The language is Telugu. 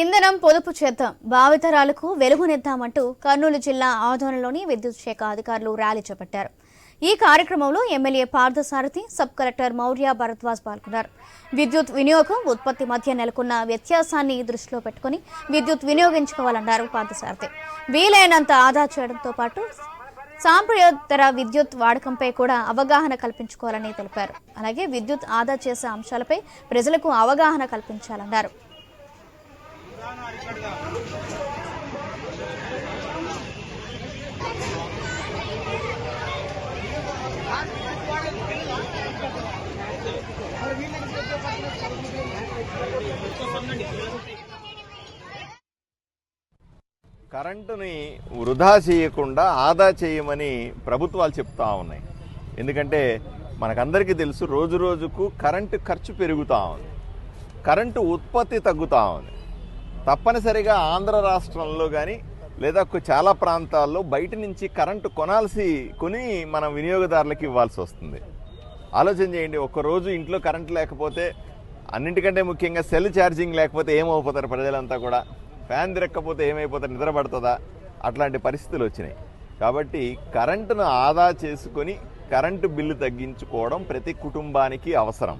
ఇంధనం పొదుపు చేద్దాం భావితరాలకు వెలుగునిద్దామంటూ కర్నూలు జిల్లా ఆధ్వర్యంలోని విద్యుత్ శాఖ అధికారులు ర్యాలీ చేపట్టారు. ఈ కార్యక్రమంలో MLA Parthasarathi sub collector Maurya Bharadwaj పాల్గొన్నారు. విద్యుత్ వినియోగం ఉత్పత్తి మధ్య నెలకొన్న వ్యత్యాసాన్ని దృష్టిలో పెట్టుకుని విద్యుత్ వినియోగించుకోవాలన్నారు పార్థసారథి. వీలైనంత ఆదా చేయడంతో పాటు సాంప్రదాయేతర విద్యుత్ వాడకంపై కూడా అవగాహన కల్పించుకోవాలని తెలిపారు. అలాగే విద్యుత్ ఆదా చేసే అంశాలపై ప్రజలకు అవగాహన కల్పించాలన్నారు. కరెంటుని వృధా చేయకుండా ఆదా చేయమని ప్రభుత్వాలు చెప్తా ఉన్నాయి. ఎందుకంటే మనకందరికీ తెలుసు రోజు రోజుకు కరెంటు ఖర్చు పెరుగుతూ ఉంది. కరెంటు ఉత్పత్తి తగ్గుతూ ఉంది. తప్పనిసరిగా ఆంధ్ర రాష్ట్రంలో కానీ లేదా చాలా ప్రాంతాల్లో బయట నుంచి కరెంటు కొనాల్సి కొని మనం వినియోగదారులకు ఇవ్వాల్సి వస్తుంది. ఆలోచన చేయండి ఒక్కరోజు ఇంట్లో కరెంట్ లేకపోతే అన్నింటికంటే ముఖ్యంగా సెల్ ఛార్జింగ్ లేకపోతే ఏమైపోతారు ప్రజలంతా కూడా? ఫ్యాన్ తిరక్కపోతే ఏమైపోతారు? నిద్రపడుతుందా అట్లాంటి పరిస్థితులు వచ్చినాయి. కాబట్టి కరెంటును ఆదా చేసుకొని కరెంటు బిల్లు తగ్గించుకోవడం ప్రతి కుటుంబానికి అవసరం.